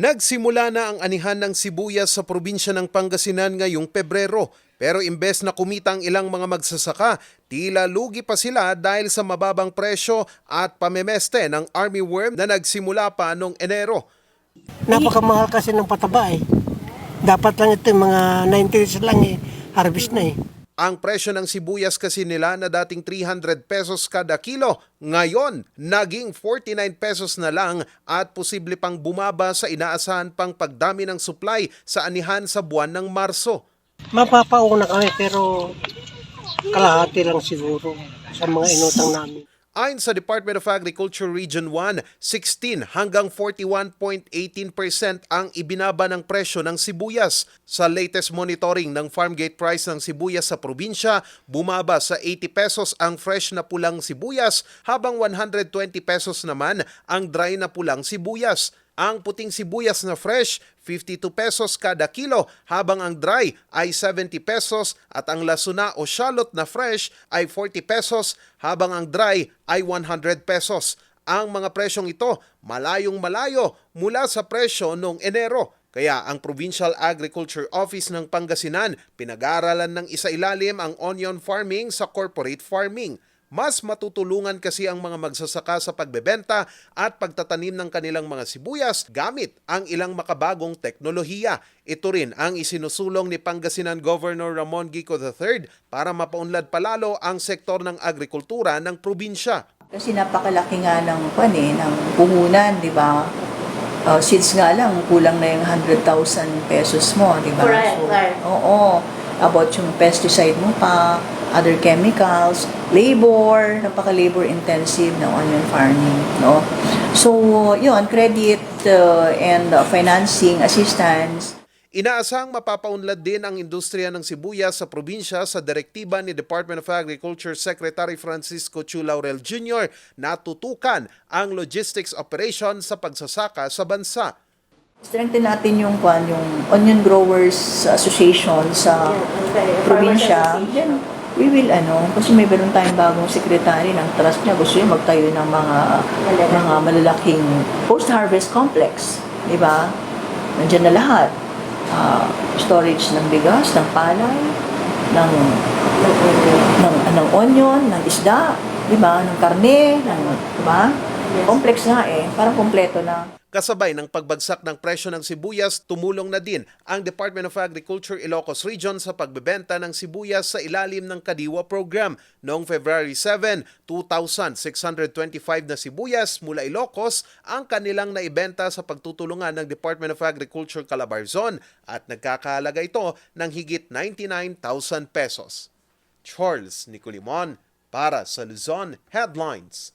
Nagsimula na ang anihan ng sibuyas sa probinsya ng Pangasinan ngayong Pebrero. Pero imbes na kumita ang ilang mga magsasaka, tila lugi pa sila dahil sa mababang presyo at pamemeste ng army worm na nagsimula pa noong Enero. Napakamahal kasi ng pataba eh. Dapat lang ito mga 90 days lang eh. Harvest na eh. Ang presyo ng sibuyas kasi nila na dating 300 pesos kada kilo, ngayon naging 49 pesos na lang at posible pang bumaba sa inaasahan pang pagdami ng supply sa anihan sa buwan ng Marso. Mapapauna kami pero kalahati lang siguro sa mga inutang namin. Ayon sa Department of Agriculture Region 1, 16 hanggang 41.18% ang ibinaba ng presyo ng sibuyas. Sa latest monitoring ng farm gate price ng sibuyas sa probinsya, bumaba sa 80 pesos ang fresh na pulang sibuyas habang 120 pesos naman ang dry na pulang sibuyas. Ang puting sibuyas na fresh, 52 pesos kada kilo, habang ang dry ay 70 pesos at ang lasuna o shallot na fresh ay 40 pesos, habang ang dry ay 100 pesos. Ang mga presyong ito malayong malayo mula sa presyo noong Enero. Kaya ang Provincial Agriculture Office ng Pangasinan pinag-aaralan ng isa ilalim ang onion farming sa corporate farming. Mas matutulungan kasi ang mga magsasaka sa pagbebenta at pagtatanim ng kanilang mga sibuyas gamit ang ilang makabagong teknolohiya. Ito rin ang isinusulong ni Pangasinan Governor Ramon Gico III para mapaunlad palalo ang sektor ng agrikultura ng probinsya. Kasi napakalaki nga ng pan eh, ng puhunan, di ba? Uh, seeds nga lang, kulang na yung 100,000 pesos mo, di ba? Correct, correct. Oo. About yung pesticide mo pa, other chemicals, labor, napaka-labor intensive na onion farming, no? So, yun, credit uh, and uh, financing assistance, Inaasahang mapapaunlad din ang industriya ng sibuyas sa probinsya sa direktiba ni Department of Agriculture Secretary Francisco Chu Laurel Jr. na tutukan ang logistics operation sa pagsasaka sa bansa. strengthen natin yung, kwan, yung Onion Growers Association sa probinsya, then we will ano, kasi may meron tayong bagong sekretary ng trust niya, gusto niya magtayo ng mga mga malalaking post-harvest complex, di ba? Nandiyan na lahat. Ah, storage ng bigas, ng palay, ng ng, ng onion, ng isda, di ba? Ng karne, ng, di ba? Complex nga eh, parang kompleto na. Kasabay ng pagbagsak ng presyo ng sibuyas, tumulong na din ang Department of Agriculture Ilocos Region sa pagbebenta ng sibuyas sa ilalim ng Kadiwa Program. Noong February 7, 2,625 na sibuyas mula Ilocos ang kanilang naibenta sa pagtutulungan ng Department of Agriculture Calabarzon at nagkakahalaga ito ng higit 99,000 pesos. Charles Nicolimon para sa Luzon Headlines.